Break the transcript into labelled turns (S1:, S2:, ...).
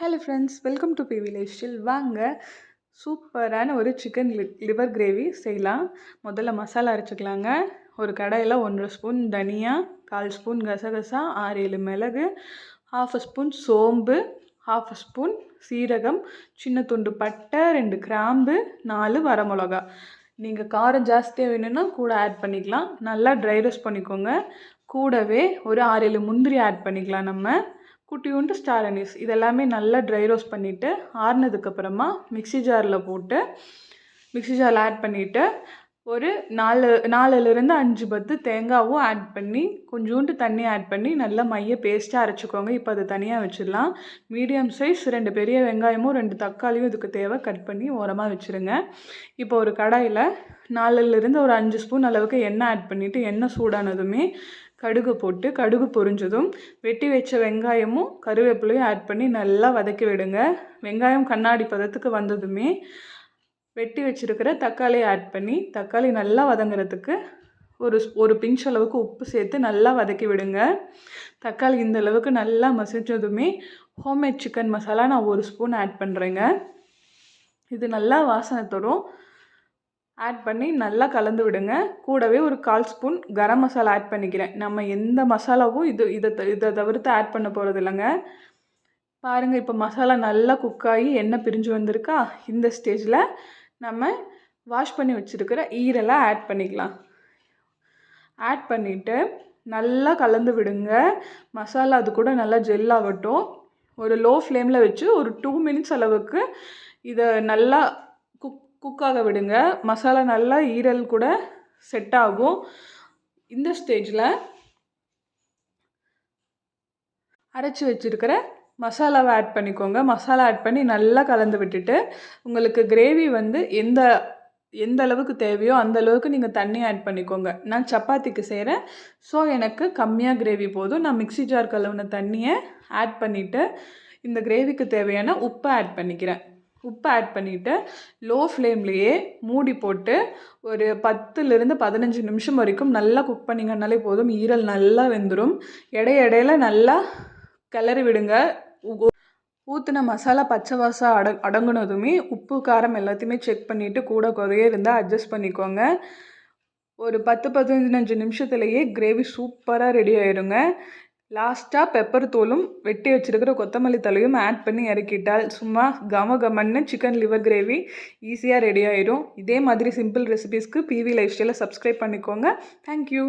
S1: Hello friends welcome to P விலேஷில் வாங்க சூப்பரான ஒரு சிக்கன் லி லிவர் கிரேவி செய்யலாம். முதல்ல மசாலா அரைச்சிக்கலாங்க. ஒரு கடையில் ஒன்றரை ஸ்பூன் தனியா கால் ஸ்பூன் கசகசா ஆறு ஏழு மிளகு ஹாஃப் ஸ்பூன் சோம்பு ஹாஃப் ஸ்பூன் சீரகம் சின்ன துண்டு பட்டை ரெண்டு கிராம்பு நாலு வரமிளகா நீங்கள் காரம் ஜாஸ்தியாக வேணும்னா கூட ஆட் பண்ணிக்கலாம். நல்லா ட்ரை ரோஸ்ட் பண்ணிக்கோங்க. கூடவே ஒரு ஆறு ஏழு முந்திரி ஆட் பண்ணிக்கலாம் நம்ம. குட்டியூண்டு ஸ்டார் அனீஸ் இதெல்லாமே நல்லா ட்ரை ரோஸ்ட் பண்ணிவிட்டு ஆறுனதுக்கப்புறமா மிக்ஸி ஜாரில் போட்டு மிக்ஸி ஜாரில் ஆட் பண்ணிவிட்டு ஒரு நாலு நாலுலேருந்து அஞ்சு பத்து தேங்காவும் ஆட் பண்ணி கொஞ்சோண்டு தண்ணி ஆட் பண்ணி நல்லா மைய பேஸ்ட்டாக அரைச்சிக்கோங்க. இப்போ அதை தனியாக வச்சிடலாம். மீடியம் சைஸ் ரெண்டு பெரிய வெங்காயமும் ரெண்டு தக்காளியும் இதுக்கு தேவை. கட் பண்ணி ஓரமாக வச்சுருங்க. இப்போ ஒரு கடாயில் நாலுலேருந்து ஒரு அஞ்சு ஸ்பூன் அளவுக்கு எண்ணெய் ஆட் பண்ணிவிட்டு எண்ணெய் சூடானதுமே கடுகு போட்டு கடுகு பொரிஞ்சதும் வெட்டி வச்ச வெங்காயமும் கருவேப்பிலையும் ஆட் பண்ணி நல்லா வதக்கி விடுங்க. வெங்காயம் கண்ணாடி பதத்துக்கு வந்ததுமே வெட்டி வச்சுருக்கிற தக்காளியை ஆட் பண்ணி தக்காளி நல்லா வதங்குறதுக்கு ஒரு ஒரு பிஞ்ச் அளவுக்கு உப்பு சேர்த்து நல்லா வதக்கி விடுங்க. தக்காளி இந்த அளவுக்கு நல்லா மசிஞ்சதுமே ஹோம்மேட் சிக்கன் மசாலா நான் ஒரு ஸ்பூன் ஆட் பண்ணுறேங்க இது நல்லா வாசனை தரும். ஆட் பண்ணி நல்லா கலந்து விடுங்க. கூடவே ஒரு கால் ஸ்பூன் கரம் மசாலா ஆட் பண்ணிக்கிறேன். நம்ம எந்த மசாலாவும் இது இதை இதை தவிர்த்து ஆட் பண்ண போகிறது இல்லைங்க. பாருங்கள் இப்போ மசாலா நல்லா குக்காகி எண்ணெய் பிரிஞ்சு வந்திருக்கா? இந்த ஸ்டேஜில் நம்ம வாஷ் பண்ணி வச்சுருக்கிற ஈரெல்லாம் ஆட் பண்ணிக்கலாம். ஆட் பண்ணிவிட்டு நல்லா கலந்து விடுங்க. மசாலா அது கூட நல்லா ஜெல் ஆகட்டும். ஒரு லோ ஃப்ளேமில் வச்சு ஒரு டூ மினிட்ஸ் அளவுக்கு இதை நல்லா குக் குக்காக விடுங்க. மசாலா நல்லா ஈரல் கூட செட் ஆகும். இந்த ஸ்டேஜில் அரைச்சி வச்சுருக்கிற மசாலாவை ஆட் பண்ணிக்கோங்க. மசாலா ஆட் பண்ணி நல்லா கலந்து விட்டுட்டு உங்களுக்கு கிரேவி வந்து எந்த எந்த அளவுக்கு தேவையோ அந்த அளவுக்கு நீங்கள் தண்ணி ஆட் பண்ணிக்கோங்க. நான் சப்பாத்திக்கு செய்கிறேன் ஸோ எனக்கு கம்மியாக கிரேவி போதும். நான் மிக்சி ஜார் கலவுன தண்ணியை ஆட் பண்ணிவிட்டு இந்த கிரேவிக்கு தேவையான உப்பை ஆட் பண்ணிக்கிறேன். உப்பு ஆட் பண்ணிவிட்டு லோ ஃப்ளேம்லேயே மூடி போட்டு ஒரு பத்துலேருந்து பதினஞ்சு நிமிஷம் வரைக்கும் நல்லா குக் பண்ணிங்கன்னாலே போதும். ஈரல் நல்லா வெந்துடும் இடைய இடையில நல்லா கிளறி விடுங்க. ஊற்றின மசாலா பச்சை வாசம் அட அடங்குனதுமே உப்பு காரம் எல்லாத்தையுமே செக் பண்ணிவிட்டு கூட குறைய இருந்தால் அட்ஜஸ்ட் பண்ணிக்கோங்க. ஒரு பத்து பதினஞ்சு நிமிஷத்துலேயே கிரேவி சூப்பராக ரெடி ஆயிருங்க. லாஸ்ட்டாக பெப்பர் தூளும் வெட்டி வச்சுருக்கிற கொத்தமல்லி தலையும் ஆட் பண்ணி இறக்கிட்டால் சும்மா கம கமன்னு சிக்கன் லிவர் கிரேவி ஈஸியாக ரெடி ஆயிடும் இதே மாதிரி சிம்பிள் ரெசிபீஸ்க்கு பிவி லைஃப் ஸ்டைலை சப்ஸ்கிரைப் பண்ணிக்கோங்க. Thank you